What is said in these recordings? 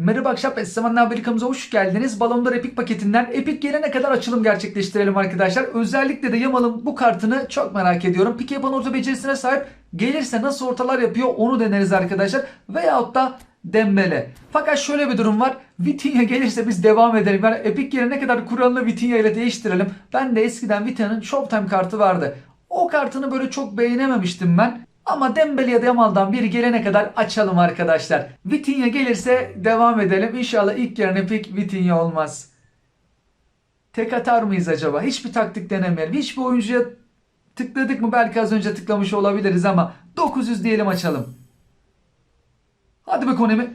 Merhaba akşam Esseman'la Amerikamıza hoş geldiniz. Balondor Epic paketinden Epic gelene kadar açılım gerçekleştirelim arkadaşlar. Özellikle de Yamal'ın bu kartını çok merak ediyorum. Pike yapan orta becerisine sahip gelirse nasıl ortalar yapıyor onu deneriz arkadaşlar. Veyahut da Dembele. Fakat şöyle bir durum var. Vitinha gelirse biz devam edelim. Yani Epic gelene kadar kuralını Vitinha ile değiştirelim. Ben de eskiden Vitinha'nın Showtime kartı vardı. O kartını böyle çok beğenememiştim ben. Ama Dembele ya da Yamal'dan biri gelene kadar açalım arkadaşlar. Vitinha gelirse devam edelim. İnşallah ilk yarın pek Vitinha olmaz. Tek atar mıyız acaba? Hiçbir taktik denemeyelim. Hiçbir oyuncuya tıkladık mı? Belki az önce tıklamış olabiliriz ama 900 diyelim açalım. Hadi be Konemi.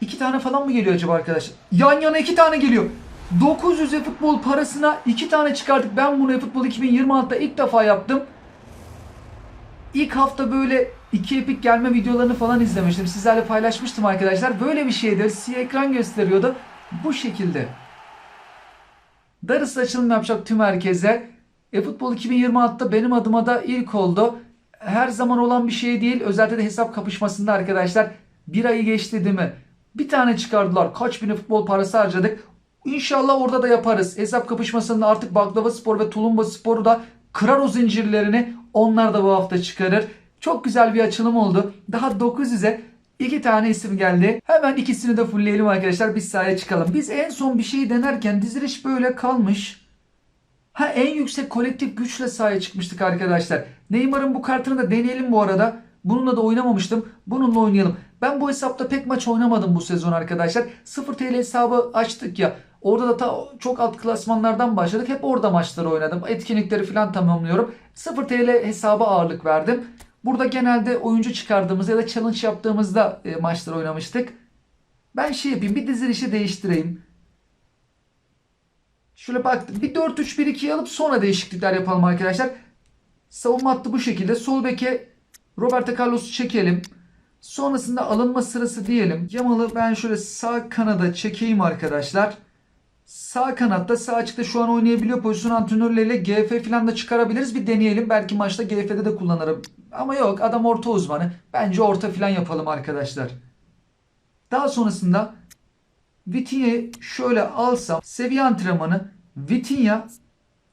İki tane falan mı geliyor acaba arkadaşlar? Yan yana iki tane geliyor. 900 futbol parasına iki tane çıkardık. Ben bunu futbol 2026'da ilk defa yaptım. İlk hafta böyle iki epik gelme videolarını falan izlemiştim. Sizlerle paylaşmıştım arkadaşlar. Böyle bir şeydi. Siyah ekran gösteriyordu. Bu şekilde. Darısı açılım yapacak tüm herkese. E-Futbol 2026'da benim adıma da ilk oldu. Her zaman olan bir şey değil. Özellikle de hesap kapışmasında arkadaşlar. Bir ayı geçti değil mi? Bir tane çıkardılar. Kaç bin futbol parası harcadık. İnşallah orada da yaparız. Hesap kapışmasında artık Baklava Spor ve Tulumba Spor'u da kırar o zincirlerini. Onlar da bu hafta çıkarır. Çok güzel bir açılım oldu. Daha 900'e iki tane isim geldi. Hemen ikisini de fullleyelim arkadaşlar. Biz sahaya çıkalım. Biz en son bir şey denerken diziliş böyle kalmış. Ha en yüksek kolektif güçle sahaya çıkmıştık arkadaşlar. Neymar'ın bu kartını da deneyelim bu arada. Bununla da oynamamıştım. Bununla oynayalım. Ben bu hesapta pek maç oynamadım bu sezon arkadaşlar. 0 TL hesabı açtık ya. Orada da ta çok alt klasmanlardan başladık. Hep orada maçları oynadım. Etkinlikleri falan tamamlıyorum. 0 TL hesaba ağırlık verdim. Burada genelde oyuncu çıkardığımız ya da challenge yaptığımızda e, maçlar oynamıştık. Ben şey yapayım bir dizilişi değiştireyim. Şöyle baktım. Bir 4-3-1-2'yi alıp sonra değişiklikler yapalım arkadaşlar. Savunma hattı bu şekilde. Sol beke Roberto Carlos'u çekelim. Sonrasında alınma sırası diyelim. Yamal'ı ben şöyle sağ kanada çekeyim arkadaşlar. Sağ kanatta sağ açıkta şu an oynayabiliyor. Pozisyon antrenörleriyle GF falan da çıkarabiliriz. Bir deneyelim. Belki maçta GF'de de kullanırım. Ama yok adam orta uzmanı. Bence orta falan yapalım arkadaşlar. Daha sonrasında Vitinha'yı şöyle alsam seviye antrenmanı Vitinha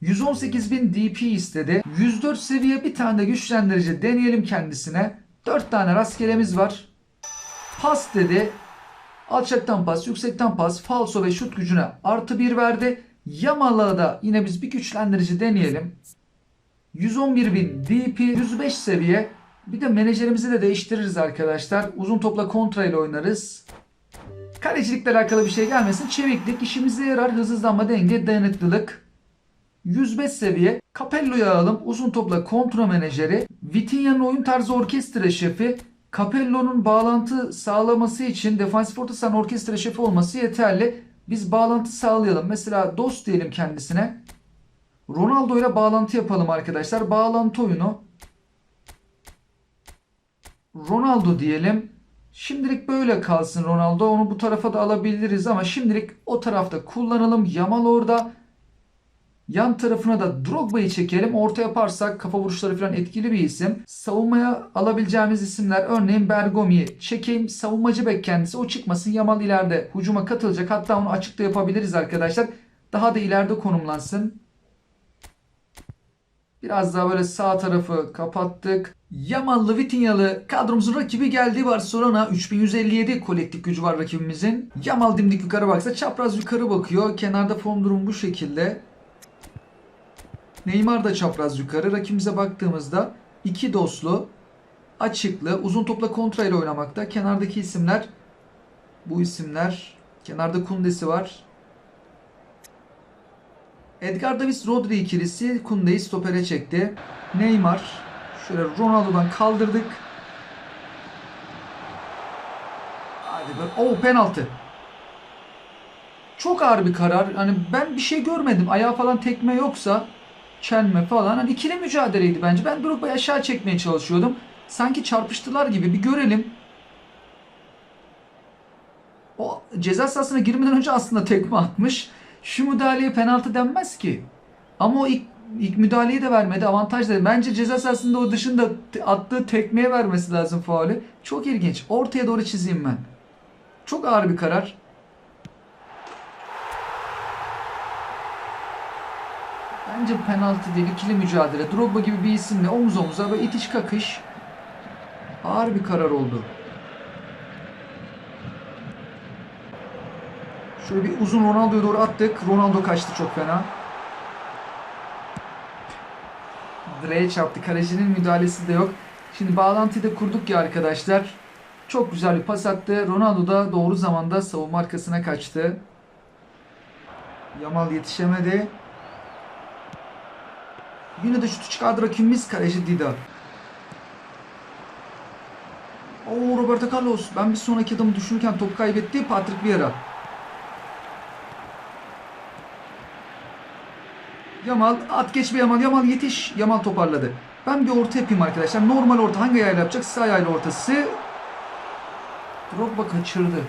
118.000 DP istedi. 104 seviye bir tane de güçlendirici deneyelim kendisine. 4 tane rastgelemiz var. Pas dedi. Alçaktan pas, yüksekten pas, falso ve şut gücüne artı 1 verdi. Yamal'a da yine biz bir güçlendirici deneyelim. 111.000 DP, 105 seviye. Bir de menajerimizi de değiştiririz arkadaşlar. Uzun topla kontra ile oynarız. Kalecilikle alakalı bir şey gelmesin. Çeviklik işimize yarar. Hızlanma, denge, dayanıklılık. 105 seviye. Capello'yu alalım. Uzun topla kontra menajeri. Vitinha'nın oyun tarzı orkestra şefi. Capello'nun bağlantı sağlaması için defansif orta sahanın orkestra şefi olması yeterli. Biz bağlantı sağlayalım. Mesela dost diyelim kendisine. Ronaldo ile bağlantı yapalım arkadaşlar. Bağlantı oyunu. Ronaldo diyelim. Şimdilik böyle kalsın Ronaldo. Onu bu tarafa da alabiliriz ama şimdilik o tarafta kullanalım. Yamal orada. Yan tarafına da Drogba'yı çekelim. Orta yaparsak kafa vuruşları falan etkili bir isim. Savunmaya alabileceğimiz isimler örneğin Bergomi'yi çekeyim. Savunmacı bek kendisi. O çıkmasın. Yamal ileride hücuma katılacak. Hatta onu açıkta yapabiliriz arkadaşlar. Daha da ileride konumlansın. Biraz daha böyle sağ tarafı kapattık. Yamallı Vitinyalı kadromuzun rakibi geldi Barcelona. 3157 kolektif gücü var rakibimizin. Yamal dimdik yukarı baksa çapraz yukarı bakıyor. Kenarda form durum bu şekilde. Neymar da çapraz yukarı. Rakibimize baktığımızda iki dostlu, açıklı, uzun topla kontra ile oynamakta. Kenardaki isimler bu isimler. Kenarda Kundesi var. Edgar Davis Rodri ikilisi Kunde'yi stopere çekti. Neymar şöyle Ronaldo'dan kaldırdık. Hadi be. Oh penaltı. Çok ağır bir karar. Hani ben bir şey görmedim. Ayağı falan tekme yoksa çelme falan. Hani ikili mücadeleydi bence. Ben Drogba'yı aşağı çekmeye çalışıyordum. Sanki çarpıştılar gibi. Bir görelim. O ceza sahasına girmeden önce aslında tekme atmış. Şu müdahaleye penaltı denmez ki. Ama o ilk, ilk müdahaleyi de vermedi. Avantaj dedi. Bence ceza sahasında o dışında attığı tekmeye vermesi lazım faulü. Çok ilginç. Ortaya doğru çizeyim ben. Çok ağır bir karar. Bence penaltı değil, ikili mücadele. Drogba gibi bir isimle omuz omuza ve itiş kakış. Ağır bir karar oldu. Şöyle bir uzun Ronaldo'ya doğru attık. Ronaldo kaçtı çok fena. Direğe çarptı. Kalecinin müdahalesi de yok. Şimdi bağlantıyı da kurduk ya arkadaşlar. Çok güzel bir pas attı. Ronaldo da doğru zamanda savunma arkasına kaçtı. Yamal yetişemedi. Yine de şutu çıkardı rakibimiz kaleci Dida. Oo Roberto Carlos. Ben bir sonraki adamı düşünürken top kaybetti. Patrick Vieira. Yamal at geç bir Yamal. Yamal yetiş. Yamal toparladı. Ben bir orta yapayım arkadaşlar. Normal orta hangi ayağıyla yapacak? Sağ ayağıyla ortası. Drogba kaçırdı.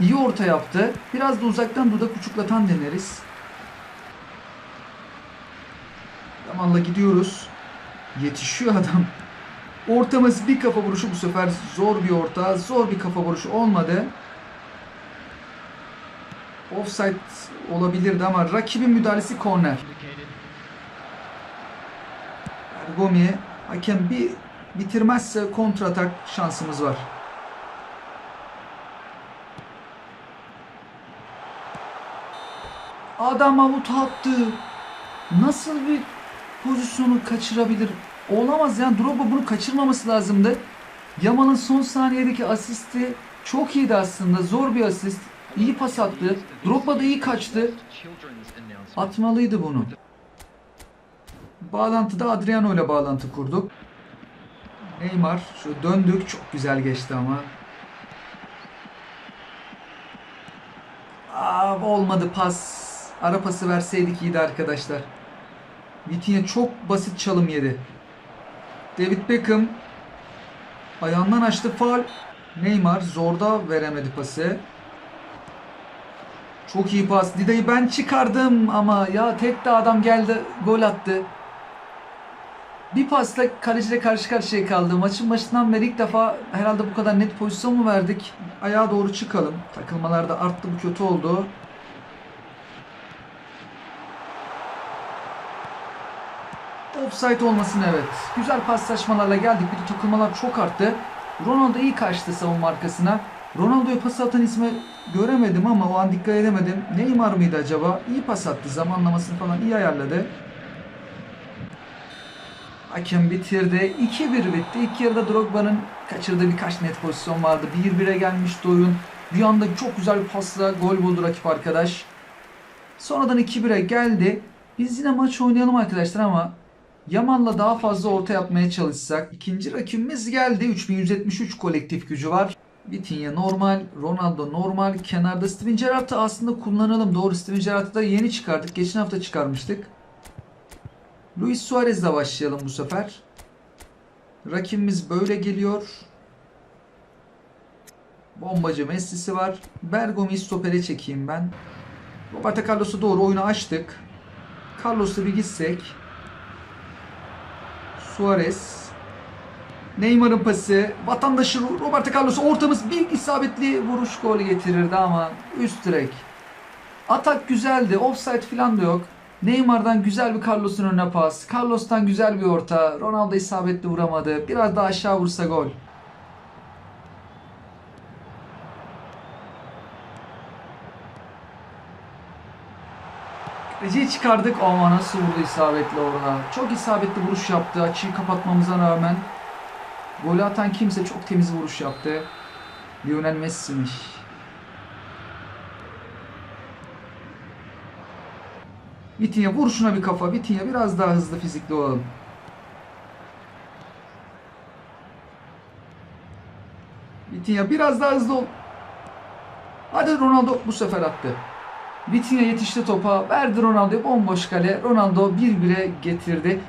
İyi orta yaptı. Biraz da uzaktan dudak uçuklatan deneriz. Yamal'la gidiyoruz. Yetişiyor adam. Ortamız bir kafa vuruşu bu sefer zor bir orta. Zor bir kafa vuruşu olmadı. Offside olabilirdi ama rakibin müdahalesi korner. Ergomi hakem bir bitirmezse kontratak şansımız var. Adam avut attı. Nasıl bir pozisyonu kaçırabilir? Olamaz yani Drogba bunu kaçırmaması lazımdı. Yamal'ın son saniyedeki asisti çok iyiydi aslında. Zor bir asist. İyi pas attı. Drogba da iyi kaçtı. Atmalıydı bunu. Bağlantıda Adriano ile bağlantı kurduk. Neymar şu döndük çok güzel geçti ama. Aa, olmadı pas. Ara pası verseydik iyiydi arkadaşlar. Vitinha çok basit çalım yedi. David Beckham ayağından açtı faul. Neymar zorda veremedi pası. Çok iyi pas. Dida'yı ben çıkardım ama ya tek de adam geldi gol attı. Bir pasla kaleciyle karşı karşıya kaldı. Maçın başından beri ilk defa herhalde bu kadar net pozisyon mu verdik? Ayağa doğru çıkalım. Takılmalar da arttı bu kötü oldu. Offside olmasın evet. Güzel paslaşmalarla geldik. Bir de takılmalar çok arttı. Ronaldo iyi kaçtı savunma arkasına. Ronaldo'ya pas atan ismi göremedim ama o an dikkat edemedim. Neymar mıydı acaba? İyi pas attı. Zamanlamasını falan iyi ayarladı. Hakem bitirdi. 2-1 bitti. İlk yarıda Drogba'nın kaçırdığı birkaç net pozisyon vardı. 1-1'e gelmişti oyun. Bir anda çok güzel bir pasla gol buldu rakip arkadaş. Sonradan 2-1'e geldi. Biz yine maç oynayalım arkadaşlar ama Yaman'la daha fazla orta yapmaya çalışsak. İkinci rakibimiz geldi. 3173 kolektif gücü var. Vitinha normal, Ronaldo normal. Kenarda Steven Gerrard'ı aslında kullanalım. Doğru Steven Gerrard'ı da yeni çıkardık. Geçen hafta çıkarmıştık. Luis Suarez'le başlayalım bu sefer. Rakibimiz böyle geliyor. Bombacı Messi'si var. Bergomi stopere çekeyim ben. Roberto Carlos'a doğru oyunu açtık. Carlos'la bir gitsek. Suarez. Neymar'ın pası. Vatandaşı Roberto Carlos ortamız bir isabetli vuruş gol getirirdi ama üst direk. Atak güzeldi. Offside falan da yok. Neymar'dan güzel bir Carlos'un önüne pas. Carlos'tan güzel bir orta. Ronaldo isabetli vuramadı. Biraz daha aşağı vursa gol. Kaleciyi çıkardık ama nasıl vurdu isabetli orada. Çok isabetli vuruş yaptı açıyı kapatmamıza rağmen. Golü atan kimse çok temiz vuruş yaptı. Lionel Messi'miş. Vitinha vur şuna bir kafa. Vitinha biraz daha hızlı fizikli olalım. Vitinha biraz daha hızlı ol. Hadi Ronaldo bu sefer attı. Vitinha yetişti topa. Verdi Ronaldo'ya bomboş kale. Ronaldo 1-1'e getirdi.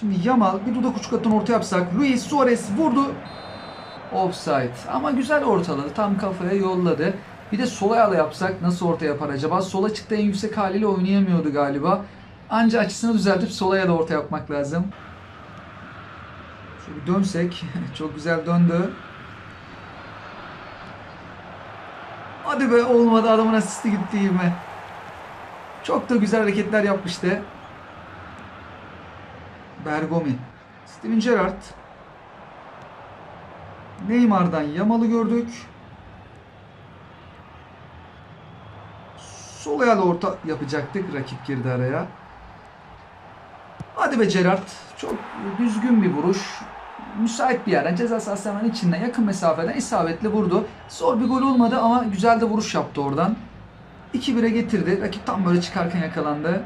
Şimdi Yamal bir dudak uçuk atın orta yapsak. Luis Suarez vurdu. Offside. Ama güzel ortaladı. Tam kafaya yolladı. Bir de sola ayağla yapsak nasıl orta yapar acaba? Sola çıktı en yüksek haliyle oynayamıyordu galiba. Anca açısını düzeltip sola ayağla orta yapmak lazım. Şöyle dönsek. Çok güzel döndü. Hadi be olmadı adamın asisti gitti gibi. Çok da güzel hareketler yapmıştı. Bergomi. Steven Gerrard. Neymar'dan Yamal'ı gördük. Sol ayağıyla orta yapacaktık. Rakip girdi araya. Hadi be Gerrard. Çok düzgün bir vuruş. Müsait bir yerden ceza sahası hemen içinden yakın mesafeden isabetli vurdu. Zor bir gol olmadı ama güzel de vuruş yaptı oradan. 2-1'e getirdi. Rakip tam böyle çıkarken yakalandı.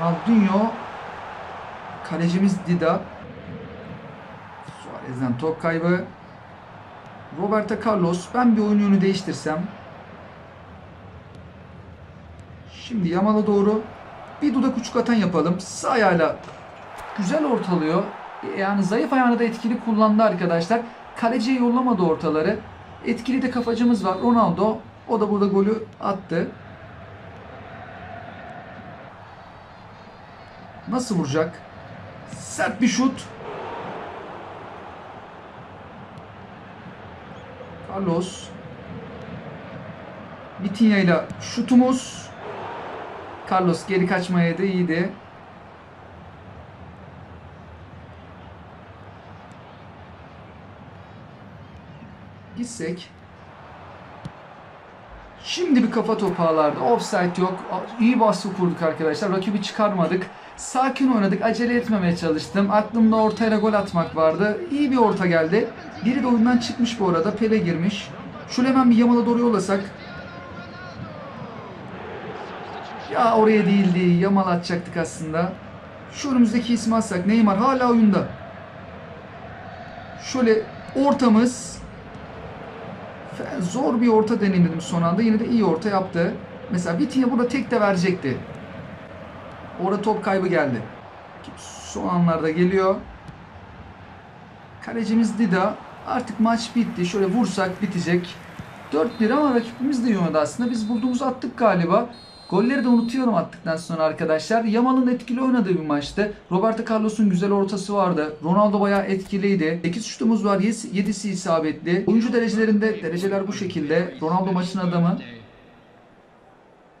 Ronaldinho Kalecimiz Dida. Suarez'den top kaybı. Roberto Carlos. Ben bir oyun yönü değiştirsem. Şimdi Yamal'a doğru bir dudak uçuk atan yapalım. Sağ ayağıyla güzel ortalıyor. Yani zayıf ayağını da etkili kullandı arkadaşlar. Kaleciye yollamadı ortaları. Etkili de kafacımız var. Ronaldo. O da burada golü attı. Nasıl vuracak? Sert bir şut. Carlos. Vitinha ile şutumuz. Carlos geri kaçmaya da iyiydi. Gitsek. Şimdi bir kafa topu ağlardı. Offside yok. İyi baskı kurduk arkadaşlar. Rakibi çıkarmadık. Sakin oynadık. Acele etmemeye çalıştım. Aklımda ortayla gol atmak vardı. İyi bir orta geldi. Biri de oyundan çıkmış bu arada. Pele girmiş. Şöyle hemen bir Yamal'a doğru yollasak. Ya oraya değildi. Yamal atacaktık aslında. Şu önümüzdeki ismi atsak. Neymar hala oyunda. Şöyle ortamız zor bir orta deneyimledim son anda. Yine de iyi orta yaptı. Mesela Vitinha burada tek de verecekti. Orada top kaybı geldi. Son anlarda geliyor. Kalecimiz Dida. Artık maç bitti. Şöyle vursak bitecek. 4-1 ama rakibimiz de oynadı aslında. Biz bulduğumuzu attık galiba. Golleri de unutuyorum attıktan sonra arkadaşlar. Yamal'ın etkili oynadığı bir maçtı. Roberto Carlos'un güzel ortası vardı. Ronaldo bayağı etkiliydi. 8 şutumuz var. 7'si isabetli. Oyuncu derecelerinde dereceler bu şekilde. Ronaldo maçın adamı.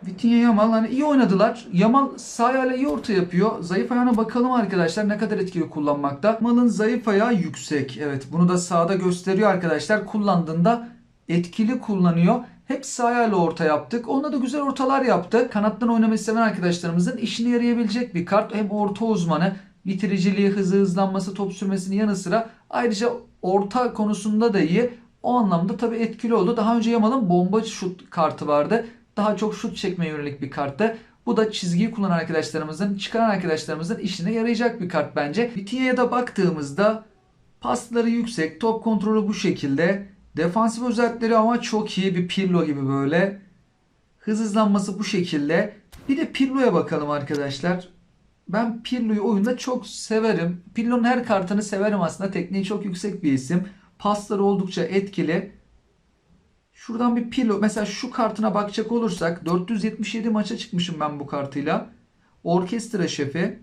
Vitinha Yamal hani iyi oynadılar. Yamal sağ ayağıyla iyi orta yapıyor. Zayıf ayağına bakalım arkadaşlar ne kadar etkili kullanmakta. Yamal'ın zayıf ayağı yüksek. Evet bunu da sağda gösteriyor arkadaşlar. Kullandığında etkili kullanıyor. Hep sağ ayağıyla orta yaptık. Onda da güzel ortalar yaptı. Kanattan oynamayı seven arkadaşlarımızın işine yarayabilecek bir kart. Hem orta uzmanı, bitiriciliği, hızı, hızlanması, top sürmesinin yanı sıra ayrıca orta konusunda da iyi. O anlamda tabii etkili oldu. Daha önce Yamal'ın bomba şut kartı vardı. Daha çok şut çekmeye yönelik bir karttı. Bu da çizgiyi kullanan arkadaşlarımızın, çıkaran arkadaşlarımızın işine yarayacak bir kart bence. Vitinha'ya da baktığımızda pasları yüksek, top kontrolü bu şekilde. Defansif özellikleri ama çok iyi bir Pirlo gibi böyle. Hız hızlanması bu şekilde. Bir de Pirlo'ya bakalım arkadaşlar. Ben Pirlo'yu oyunda çok severim. Pirlo'nun her kartını severim aslında. Tekniği çok yüksek bir isim. Pasları oldukça etkili. Şuradan bir Pirlo. Mesela şu kartına bakacak olursak 477 maça çıkmışım ben bu kartıyla. Orkestra şefi.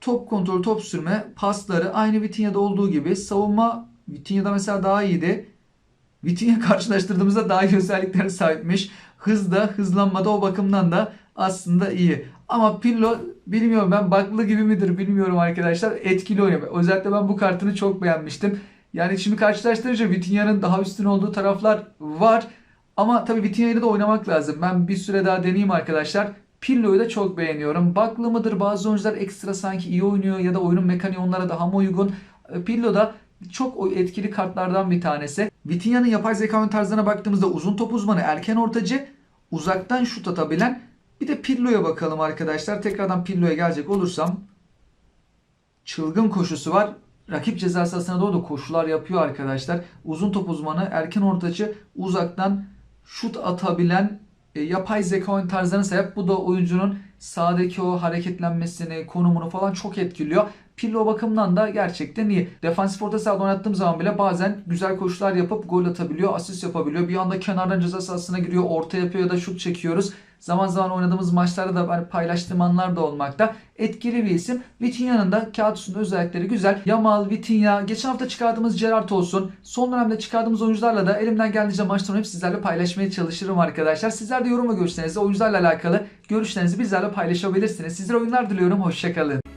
Top kontrolü, top sürme, pasları aynı Vitinha'da olduğu gibi. Savunma Vitinha'da mesela daha iyiydi. Vitinha karşılaştırdığımızda daha iyi özelliklere sahipmiş. Hızda, hızlanmada o bakımdan da aslında iyi. Ama Pirlo bilmiyorum ben baklı gibi midir bilmiyorum arkadaşlar. Etkili oynuyor. Özellikle ben bu kartını çok beğenmiştim. Yani şimdi karşılaştırınca Vitinha'nın daha üstün olduğu taraflar var. Ama tabii Vitinha'yı da oynamak lazım. Ben bir süre daha deneyeyim arkadaşlar. Pirlo'yu da çok beğeniyorum. Baklı mıdır? Bazı oyuncular ekstra sanki iyi oynuyor ya da oyunun mekaniği onlara daha mı uygun? Pirlo da çok etkili kartlardan bir tanesi. Vitinha'nın yapay zeka ön tarzlarına baktığımızda uzun top uzmanı, erken ortacı, uzaktan şut atabilen. Bir de Pirlo'ya bakalım arkadaşlar. Tekrardan Pirlo'ya gelecek olursam. Çılgın koşusu var. Rakip ceza sahasına doğru da koşular yapıyor arkadaşlar. Uzun top uzmanı, erken ortacı, uzaktan şut atabilen e, yapay zeka oyun tarzlarına sahip. Bu da oyuncunun sahadaki o hareketlenmesini, konumunu falan çok etkiliyor. Pirlo bakımından da gerçekten iyi. Defansif orta sahada oynattığım zaman bile bazen güzel koşular yapıp gol atabiliyor, asist yapabiliyor. Bir anda kenardan ceza sahasına giriyor, orta yapıyor ya da şut çekiyoruz. Zaman zaman oynadığımız maçlarda da hani paylaştığım anlar da olmakta. Etkili bir isim. Vitinha'nın da kağıt üstünde özellikleri güzel. Yamal, Vitinha, geçen hafta çıkardığımız Gerrard olsun. Son dönemde çıkardığımız oyuncularla da elimden geldiğince maçlarını hep sizlerle paylaşmaya çalışırım arkadaşlar. Sizler de yorum ve görüşlerinizi oyuncularla alakalı görüşlerinizi bizlerle paylaşabilirsiniz. Sizlere oyunlar diliyorum. Hoşçakalın.